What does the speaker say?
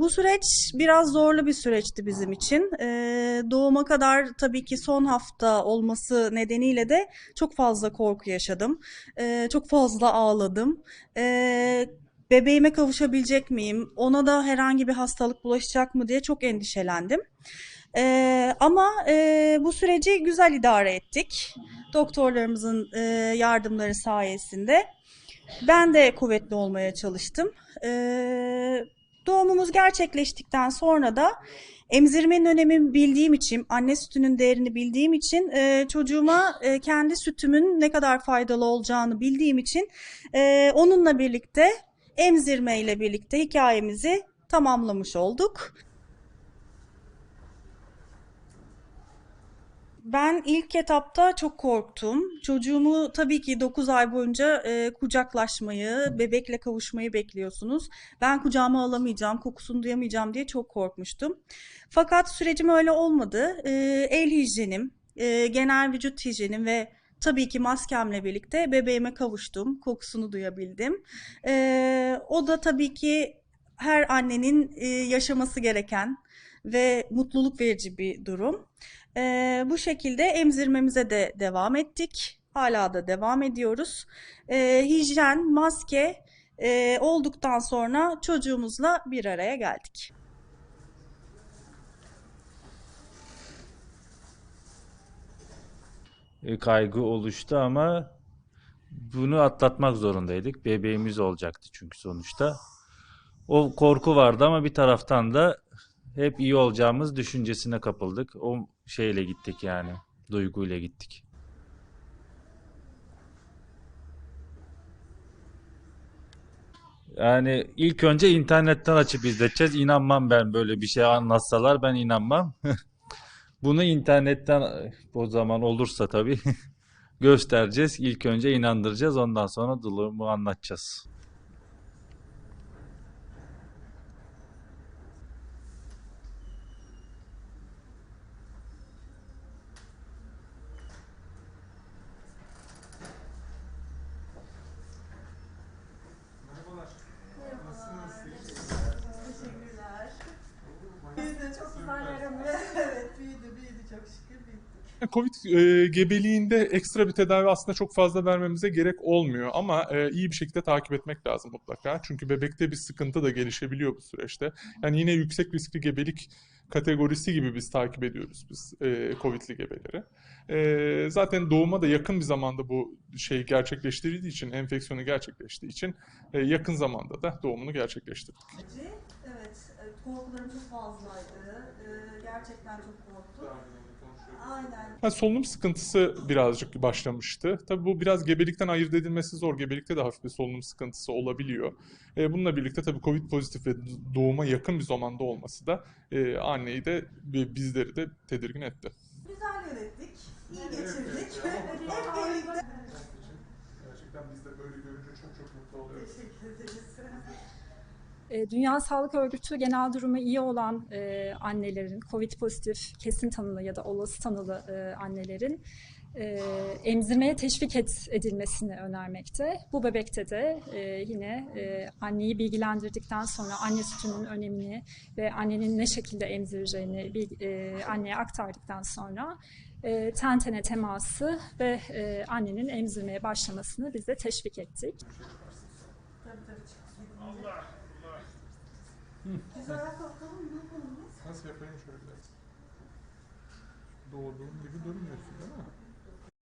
bu süreç biraz zorlu bir süreçti bizim için. Ee, doğuma kadar tabii ki son hafta olması nedeniyle de çok fazla korku yaşadım. Ee, çok fazla ağladım. Ee, bebeğime kavuşabilecek miyim? Ona da herhangi bir hastalık bulaşacak mı diye çok endişelendim. Ee, ama e, bu süreci güzel idare ettik. Doktorlarımızın e, yardımları sayesinde. Ben de kuvvetli olmaya çalıştım. Ee, doğumumuz gerçekleştikten sonra da emzirmenin önemini bildiğim için, anne sütünün değerini bildiğim için, e, çocuğuma e, kendi sütümün ne kadar faydalı olacağını bildiğim için e, onunla birlikte emzirme ile birlikte hikayemizi tamamlamış olduk. Ben ilk etapta çok korktum. Çocuğumu tabii ki 9 ay boyunca e, kucaklaşmayı, bebekle kavuşmayı bekliyorsunuz. Ben kucağıma alamayacağım, kokusunu duyamayacağım diye çok korkmuştum. Fakat sürecim öyle olmadı. E, el hijyenim, e, genel vücut hijyenim ve tabii ki maskemle birlikte bebeğime kavuştum, kokusunu duyabildim. E, o da tabii ki her annenin e, yaşaması gereken ve mutluluk verici bir durum. Ee, bu şekilde emzirmemize de devam ettik. Hala da devam ediyoruz. Ee, hijyen, maske e, olduktan sonra çocuğumuzla bir araya geldik. e, kaygı oluştu ama bunu atlatmak zorundaydık. Bebeğimiz olacaktı çünkü sonuçta. O korku vardı ama bir taraftan da hep iyi olacağımız düşüncesine kapıldık. O şeyle gittik yani. Duyguyla gittik. Yani ilk önce internetten açıp izleteceğiz. İnanmam ben böyle bir şey anlatsalar ben inanmam. Bunu internetten o zaman olursa tabii göstereceğiz. İlk önce inandıracağız. Ondan sonra durumu anlatacağız. Covid e, gebeliğinde ekstra bir tedavi aslında çok fazla vermemize gerek olmuyor ama e, iyi bir şekilde takip etmek lazım mutlaka. Çünkü bebekte bir sıkıntı da gelişebiliyor bu süreçte. Yani yine yüksek riskli gebelik kategorisi gibi biz takip ediyoruz biz e, Covid'li gebeleri. E, zaten doğuma da yakın bir zamanda bu şey gerçekleştirildiği için, enfeksiyonu gerçekleştiği için e, yakın zamanda da doğumunu gerçekleştirdik. Evet, korkularım çok fazlaydı. E, Gerçekten çok korktum. Aynen. Ha, solunum sıkıntısı birazcık başlamıştı. Tabii bu biraz gebelikten ayırt edilmesi zor. Gebelikte de hafif bir solunum sıkıntısı olabiliyor. E, bununla birlikte tabii Covid pozitif ve doğuma yakın bir zamanda olması da e, anneyi de ve bizleri de tedirgin etti. Güzel yönettik, iyi geçirdik. Hep birlikte. Gerçekten biz de böyle görünce çok çok mutlu oluyoruz. Teşekkür ederiz. E, Dünya Sağlık Örgütü genel durumu iyi olan e, annelerin, COVID pozitif kesin tanılı ya da olası tanılı e, annelerin e, emzirmeye teşvik et, edilmesini önermekte. Bu bebekte de e, yine e, anneyi bilgilendirdikten sonra anne sütünün önemini ve annenin ne şekilde emzireceğini bil- e, anneye aktardıktan sonra e, ten tene teması ve e, annenin emzirmeye başlamasını biz de teşvik ettik. Tabii tabii çıktık. Biz ayağa kalkalım? Nasıl yapayım şöyle biraz? Doğduğum gibi durmuyorsun değil mi?